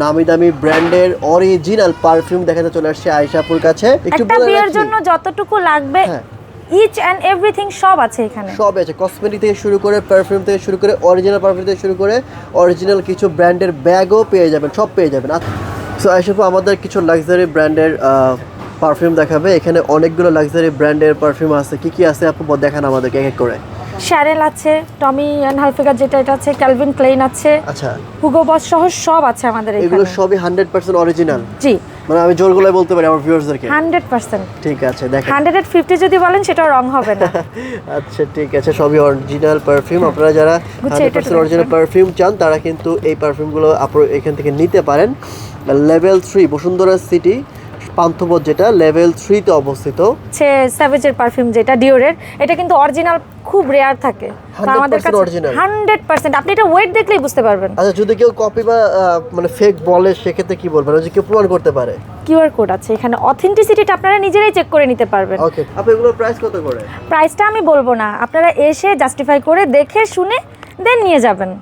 নামি দামি ব্র্যান্ডের অরিজিনাল পারফিউম দেখাতে চলে আসছে আয়শাপুর কাছে। একটু একটা বিয়ের জন্য যতটুকু লাগবে। ইচ অ্যান্ড এভরিথিং সব আছে এখানে। সব আছে। কসমেটিক থেকে শুরু করে পারফিউম থেকে শুরু করে অরিজিনাল পারফিউম থেকে শুরু করে অরিজিনাল কিছু ব্র্যান্ডের ব্যাগও পেয়ে যাবেন সব পেয়ে যাবেন। সো আইসাপু আমাদের কিছু লাক্সারি ব্র্যান্ডের পারফিউম দেখাবে। এখানে অনেকগুলো লাক্সারি ব্র্যান্ডের পারফিউম আছে। কি কি আছে আপু? দেখান আমাদেরকে এক এক করে। শ্যারেল আছে টমি অ্যান্ড হালফিগার যেটা এটা আছে ক্যালভিন ক্লেইন আছে আচ্ছা। হুগো বস সহ সব আছে আমাদের এখানে। এগুলো সবই হান্ড্রেড পার্সেন্ট অরিজিনাল জি। মানে আমি জোর গলায় বলতে পারি আমার ভিউয়ার্সদেরকে হান্ড্রেড পার্সেন্ট ঠিক আছে দেখেন। হান্ড্রেড এন্ড ফিফটি যদি বলেন সেটাও রং হবে না। আচ্ছা ঠিক আছে সবই অরিজিনাল পারফিউম আপনারা যারা গুছিয়ে হান্ড্রেড এটা পার্সেন্ট একটু অরিজিনাল পারফিউম চান তারা কিন্তু এই পারফিউমগুলো আপনার এখান থেকে নিতে পারেন। Level three Bashundhara city Panthapath যেটা লেভেল থ্রিতে অবস্থিত। হচ্ছে স্যাভেজের পারফিউম যেটা ডিওরের এটা কিন্তু অরিজিনাল খুব রেয়ার থাকে। আমাদের কাছে? হান্ড্রেড পার্সেন্ট আপনি এটা ওয়েট দেখলেই বুঝতে পারবেন। আচ্ছা যদি কেউ কপি বা মানে ফেক বলে সেক্ষেত্রে কি বলবেন? ওই যে কেউ প্রমাণ করতে পারে। কিউআর কোড আছে এখানে। অথেন্টিসিটিটা আপনারা নিজেরাই চেক করে নিতে পারবেন। ওকে আপনি এগুলোর প্রাইস কত করে? প্রাইসটা আমি বলব না। আপনারা এসে জাস্টিফাই করে দেখে শুনে দেন নিয়ে যাবেন।